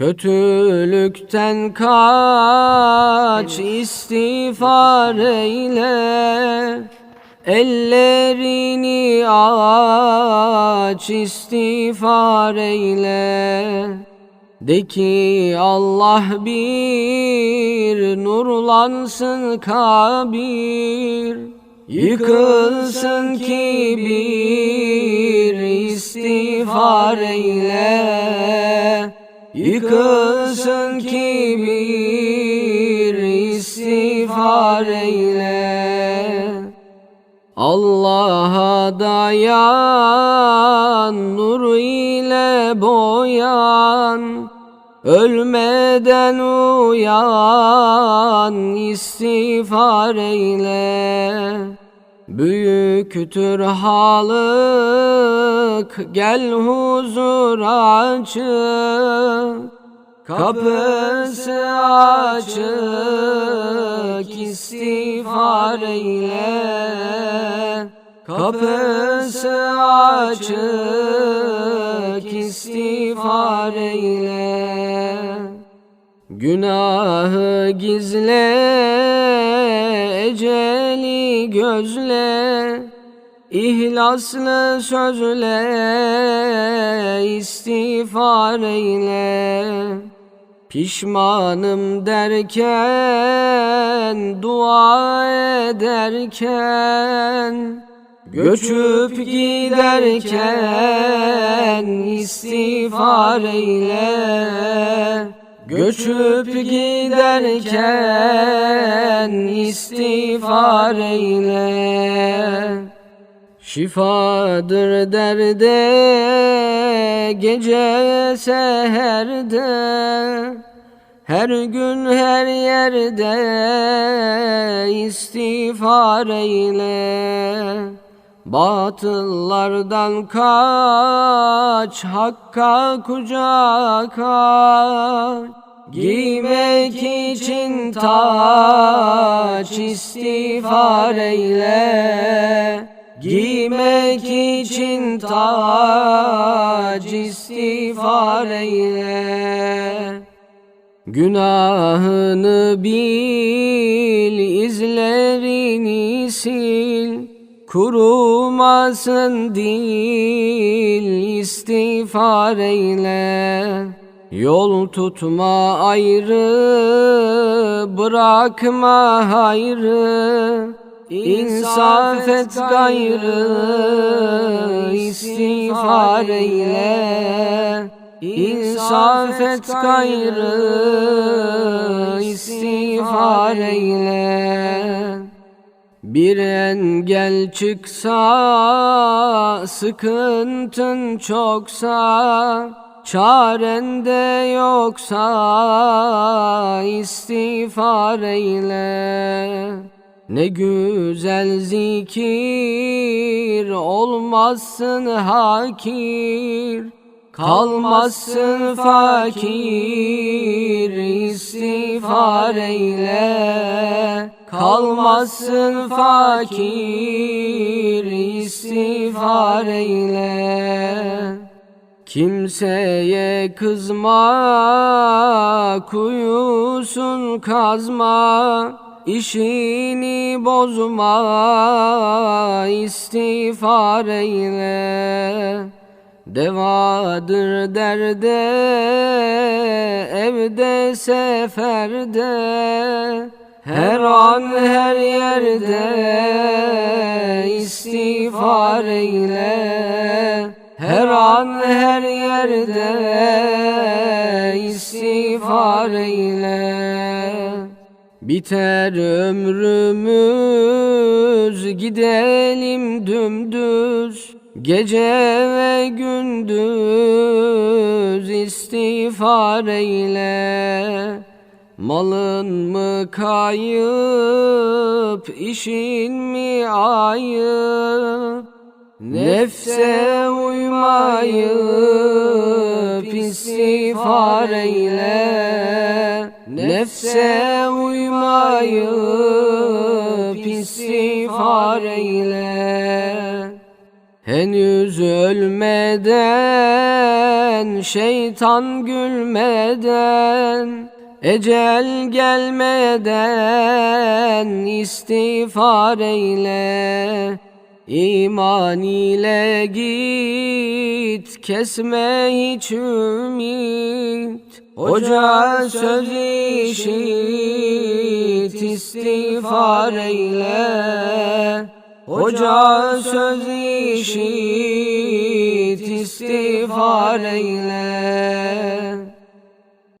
Kötülükten kaç istiğfar eyle. Ellerini aç istiğfar eyle. De ki Allah bir nurlansın kabir. Yıkılsın kibir istiğfar eyle Yıkılsın kibir istiğfar eyle. Allah'a dayan nur ile boyan. Ölmeden uyan istiğfar eyle. Büyüktür halık gel huzur açık Kapısı açık istiğfar eyle. Kapısı açık istiğfar eyle. Günahı gizle, eceli gözle, İhlaslı sözle, istiğfar eyle. Pişmanım derken, dua ederken, Göçüp giderken istiğfar eyle. Göçüp giderken istiğfar eyle Şifadır derde gece seherde. Her gün her yerde istiğfar eyle. Batıllardan kaç, hakka kucak. Giymek için taç istiğfar eyle Giymek için taç istiğfar eyle Günahını bil, izlerini sil Kurumasın dil, istiğfar eyle Yol tutma ayrı, bırakma hayrı İnsaf et gayrı, istiğfar eyle. İnsaf et gayrı, istiğfar eyle. Bir engel çıksa, sıkıntın çoksa, çaren de yoksa istiğfar eyle. Ne güzel zikir olmazsın hakir. Kalmazsın fakir istiğfar eyle Kalmazsın fakir istiğfar eyle Kimseye kızma kuyusun kazma İşini bozma istiğfar eyle Devadır derde, evde seferde, her an her yerde istiğfar eyle. Her an her yerde istiğfar eyle. Biter ömrümüz gidelim dümdüz. Gece ve gündüz istiğfar eyle. Malın mı kayıp, işin mi ayıp? Nefse uymayıp istiğfar eyle Nefse uymayıp istiğfar eyle Henüz ölmeden, şeytan gülmeden, ecel gelmeden istiğfar eyle. İman ile git, kesme hiç ümit. Hoca söz işit, istiğfar eyle. Hoca söz işit, istiğfar eyle.